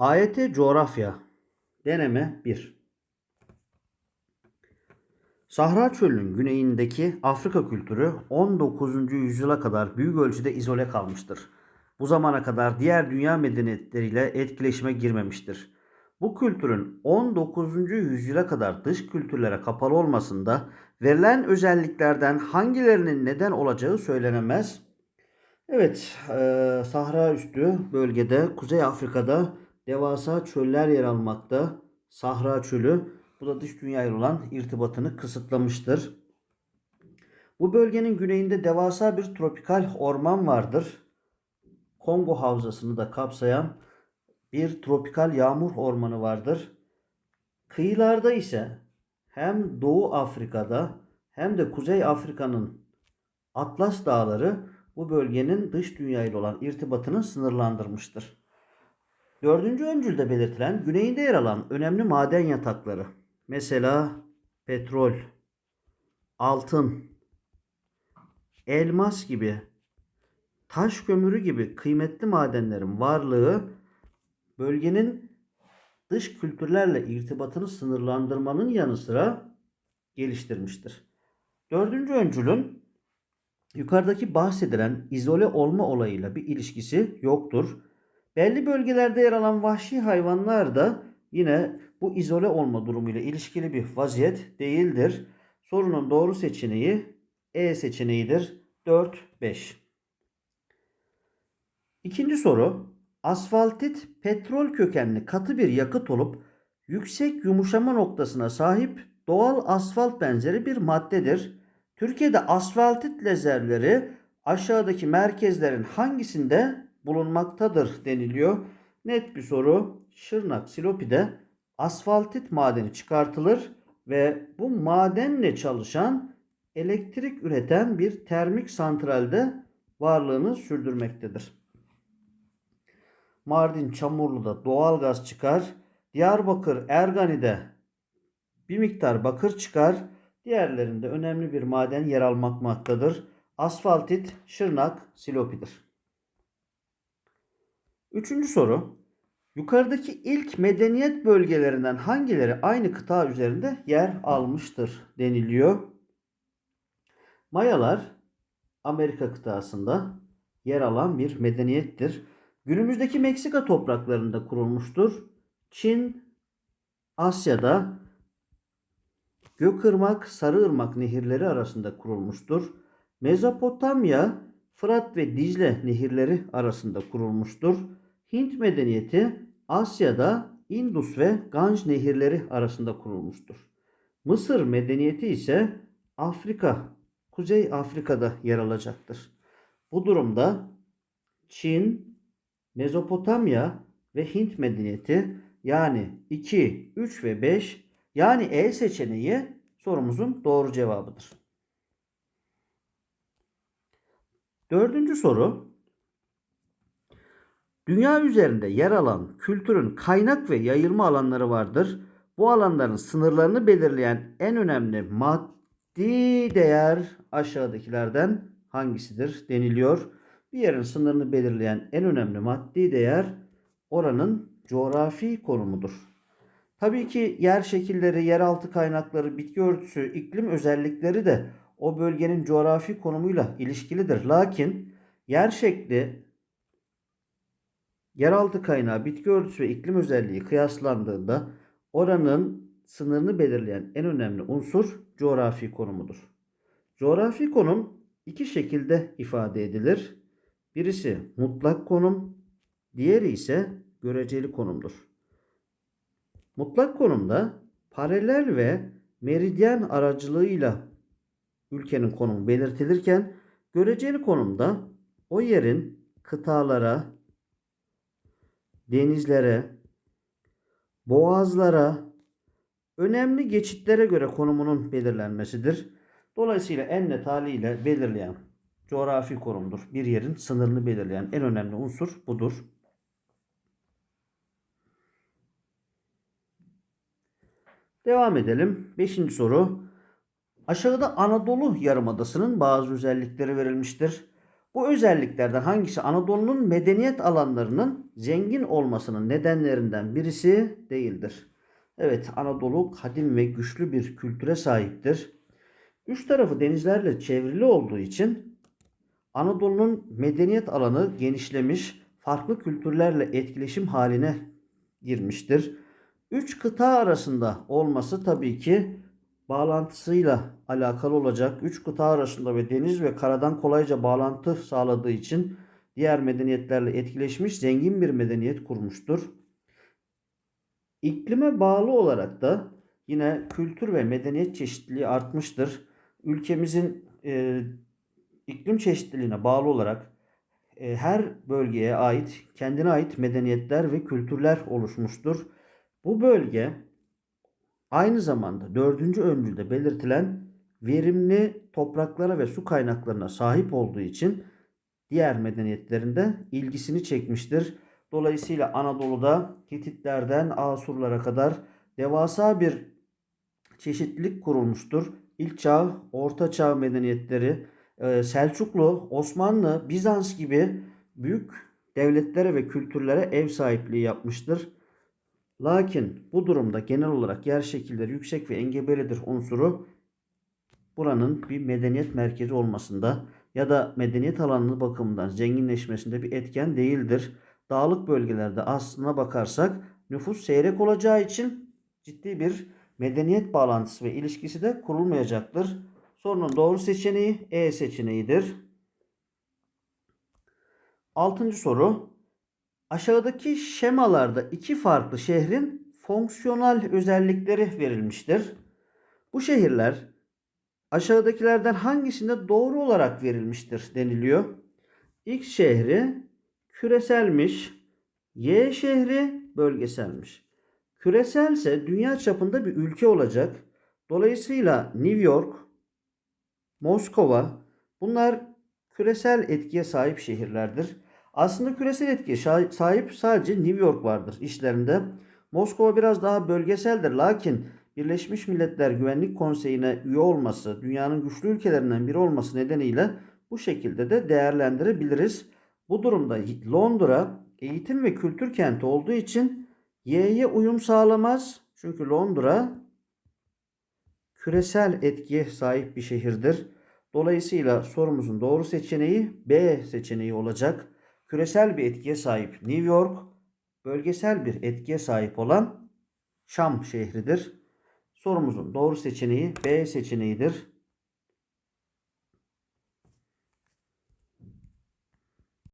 AYT Coğrafya Deneme 1 Sahra Çölü'nün güneyindeki Afrika kültürü 19. yüzyıla kadar büyük ölçüde izole kalmıştır. Bu zamana kadar diğer dünya medeniyetleriyle etkileşime girmemiştir. Bu kültürün 19. yüzyıla kadar dış kültürlere kapalı olmasında verilen özelliklerden hangilerinin neden olacağı söylenemez. Evet, eee, Sahra üstü bölgede Kuzey Afrika'da devasa çöller yer almakta. Sahra çölü bu da dış dünyayla olan irtibatını kısıtlamıştır. Bu bölgenin güneyinde devasa bir tropikal orman vardır. Kongo havzasını da kapsayan bir tropikal yağmur ormanı vardır. Kıyılarda ise hem Doğu Afrika'da hem de Kuzey Afrika'nın Atlas Dağları bu bölgenin dış dünyayla olan irtibatını sınırlandırmıştır. Dördüncü öncülde belirtilen güneyinde yer alan önemli maden yatakları. Mesela petrol, altın, elmas gibi, taş kömürü gibi kıymetli madenlerin varlığı bölgenin dış kültürlerle irtibatını sınırlandırmanın yanı sıra geliştirmiştir. Dördüncü öncülün yukarıdaki bahsedilen izole olma olayıyla bir ilişkisi yoktur. Belli bölgelerde yer alan vahşi hayvanlar da yine bu izole olma durumuyla ilişkili bir vaziyet değildir. Sorunun doğru seçeneği E seçeneğidir. 4 5. İkinci soru. Asfaltit petrol kökenli katı bir yakıt olup yüksek yumuşama noktasına sahip doğal asfalt benzeri bir maddedir. Türkiye'de asfaltit rezervleri aşağıdaki merkezlerin hangisinde bulunmaktadır deniliyor. Net bir soru. Şırnak Silopi'de asfaltit madeni çıkartılır ve bu madenle çalışan elektrik üreten bir termik santralde varlığını sürdürmektedir. Mardin Çamurlu'da doğal gaz çıkar. Diyarbakır Ergani'de bir miktar bakır çıkar. Diğerlerinde önemli bir maden yer almaktadır. Asfaltit, Şırnak, Silopi'dir. Üçüncü soru. Yukarıdaki ilk medeniyet bölgelerinden hangileri aynı kıta üzerinde yer almıştır deniliyor. Mayalar Amerika kıtasında yer alan bir medeniyettir. Günümüzdeki Meksika topraklarında kurulmuştur. Çin, Asya'da Gökırmak, Sarıırmak nehirleri arasında kurulmuştur. Mezopotamya, Fırat ve Dicle nehirleri arasında kurulmuştur. Hint medeniyeti Asya'da Indus ve Ganj nehirleri arasında kurulmuştur. Mısır medeniyeti ise Afrika, Kuzey Afrika'da yer alacaktır. Bu durumda Çin, Mezopotamya ve Hint medeniyeti yani 2, 3 ve 5 yani E seçeneği sorumuzun doğru cevabıdır. Dördüncü soru. Dünya üzerinde yer alan kültürün kaynak ve yayılma alanları vardır. Bu alanların sınırlarını belirleyen en önemli maddi değer aşağıdakilerden hangisidir deniliyor. Bir yerin sınırını belirleyen en önemli maddi değer oranın coğrafi konumudur. Tabii ki yer şekilleri, yeraltı kaynakları, bitki örtüsü, iklim özellikleri de o bölgenin coğrafi konumuyla ilişkilidir. Lakin yer şekli, yeraltı kaynağı, bitki örtüsü ve iklim özelliği kıyaslandığında oranın sınırını belirleyen en önemli unsur coğrafi konumudur. Coğrafi konum iki şekilde ifade edilir. Birisi mutlak konum, diğeri ise göreceli konumdur. Mutlak konumda paralel ve meridyen aracılığıyla ülkenin konumu belirtilirken göreceli konumda o yerin kıtalara, denizlere, boğazlara, önemli geçitlere göre konumunun belirlenmesidir. Dolayısıyla en net haliyle belirleyen coğrafi konumdur. Bir yerin sınırını belirleyen en önemli unsur budur. Devam edelim. Beşinci soru. Aşağıda Anadolu Yarımadası'nın bazı özellikleri verilmiştir. Bu özelliklerden hangisi Anadolu'nun medeniyet alanlarının zengin olmasının nedenlerinden birisi değildir? Evet, Anadolu kadim ve güçlü bir kültüre sahiptir. Üç tarafı denizlerle çevrili olduğu için Anadolu'nun medeniyet alanı genişlemiş, farklı kültürlerle etkileşim haline girmiştir. Üç kıta arasında olması tabii ki bağlantısıyla alakalı olacak. Üç kıta arasında ve deniz ve karadan kolayca bağlantı sağladığı için diğer medeniyetlerle etkileşmiş zengin bir medeniyet kurmuştur. İklime bağlı olarak da yine kültür ve medeniyet çeşitliliği artmıştır. Ülkemizin e, iklim çeşitliliğine bağlı olarak e, her bölgeye ait kendine ait medeniyetler ve kültürler oluşmuştur. Bu bölge aynı zamanda dördüncü öncülde belirtilen verimli topraklara ve su kaynaklarına sahip olduğu için diğer medeniyetlerinde ilgisini çekmiştir. Dolayısıyla Anadolu'da Hititlerden Asurlara kadar devasa bir çeşitlilik kurulmuştur. İlk çağ, orta çağ medeniyetleri, e, Selçuklu, Osmanlı, Bizans gibi büyük devletlere ve kültürlere ev sahipliği yapmıştır. Lakin bu durumda genel olarak yer şekilleri yüksek ve engebelidir unsuru buranın bir medeniyet merkezi olmasında ya da medeniyet alanı bakımından zenginleşmesinde bir etken değildir. Dağlık bölgelerde aslına bakarsak nüfus seyrek olacağı için ciddi bir medeniyet bağlantısı ve ilişkisi de kurulmayacaktır. Sorunun doğru seçeneği E seçeneğidir. Altıncı soru. Aşağıdaki şemalarda iki farklı şehrin fonksiyonel özellikleri verilmiştir. Bu şehirler aşağıdakilerden hangisinde doğru olarak verilmiştir deniliyor. X şehri küreselmiş, Y şehri bölgeselmiş. Küreselse dünya çapında bir ülke olacak. Dolayısıyla New York, Moskova bunlar küresel etkiye sahip şehirlerdir. Aslında küresel etkiye sahip sadece New York vardır işlerinde. Moskova biraz daha bölgeseldir. Lakin Birleşmiş Milletler Güvenlik Konseyi'ne üye olması, dünyanın güçlü ülkelerinden biri olması nedeniyle bu şekilde de değerlendirebiliriz. Bu durumda Londra eğitim ve kültür kenti olduğu için Y'ye uyum sağlamaz. Çünkü Londra küresel etkiye sahip bir şehirdir. Dolayısıyla sorumuzun doğru seçeneği B seçeneği olacak. Küresel bir etkiye sahip New York, bölgesel bir etkiye sahip olan Şam şehridir. Sorumuzun doğru seçeneği B seçeneğidir.